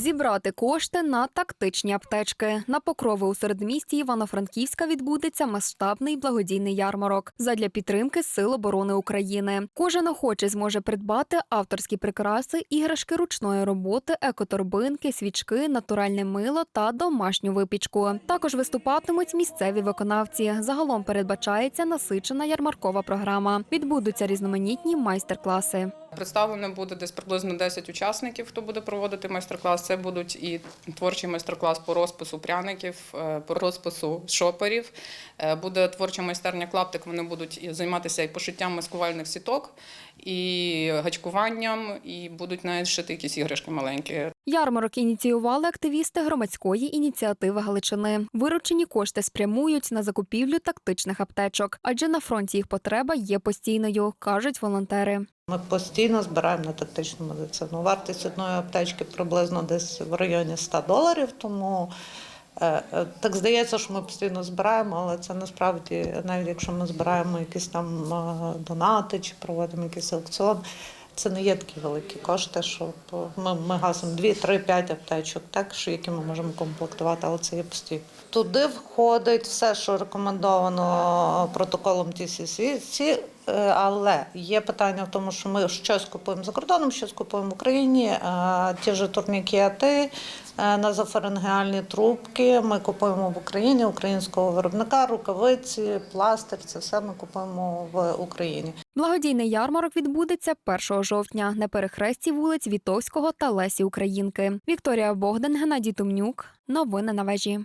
Зібрати кошти на тактичні аптечки. На покрови у середмісті Івано-Франківська відбудеться масштабний благодійний ярмарок задля підтримки Сил оборони України. Кожен охочий зможе придбати авторські прикраси, іграшки ручної роботи, екоторбинки, свічки, натуральне мило та домашню випічку. Також виступатимуть місцеві виконавці. Загалом передбачається насичена ярмаркова програма. Відбудуться різноманітні майстер-класи. Представлено буде десь приблизно 10 учасників, хто буде проводити майстер-клас. Це будуть і творчий майстер-клас по розпису пряників, е, по розпису шоперів. Е, Буде творча майстерня клаптик. Вони будуть займатися і пошиттям маскувальних сіток, і гачкуванням, і будуть навіть шити якісь іграшки маленькі. Ярмарок ініціювали активісти громадської ініціативи Галичини. Виручені кошти спрямують на закупівлю тактичних аптечок, адже на фронті їх потреба є постійною, кажуть волонтери. Ми постійно збираємо на тактичну медицину. Вартість одної аптечки приблизно десь в районі 100 доларів. Тому е, е, так здається, що ми постійно збираємо, але це насправді, навіть якщо ми збираємо якісь там е, донати чи проводимо якийсь аукціон, це не є такі великі кошти, щоб ми, ми гасимо 2, 3, 5 аптечок, так, що які ми можемо комплектувати, але це є постійно. Туди входить все, що рекомендовано протоколом TCC, але є питання в тому, що ми щось купуємо за кордоном, щось купуємо в Україні. Е, Ті ж турнікети, е, назофарингеальні трубки ми купуємо в Україні, українського виробника, рукавиці, пластир, це все ми купуємо в Україні. Благодійний ярмарок відбудеться 1 жовтня на перехресті вулиць Вітовського та Лесі Українки. Вікторія Богдан, Геннадій Тумнюк. Новини на вежі.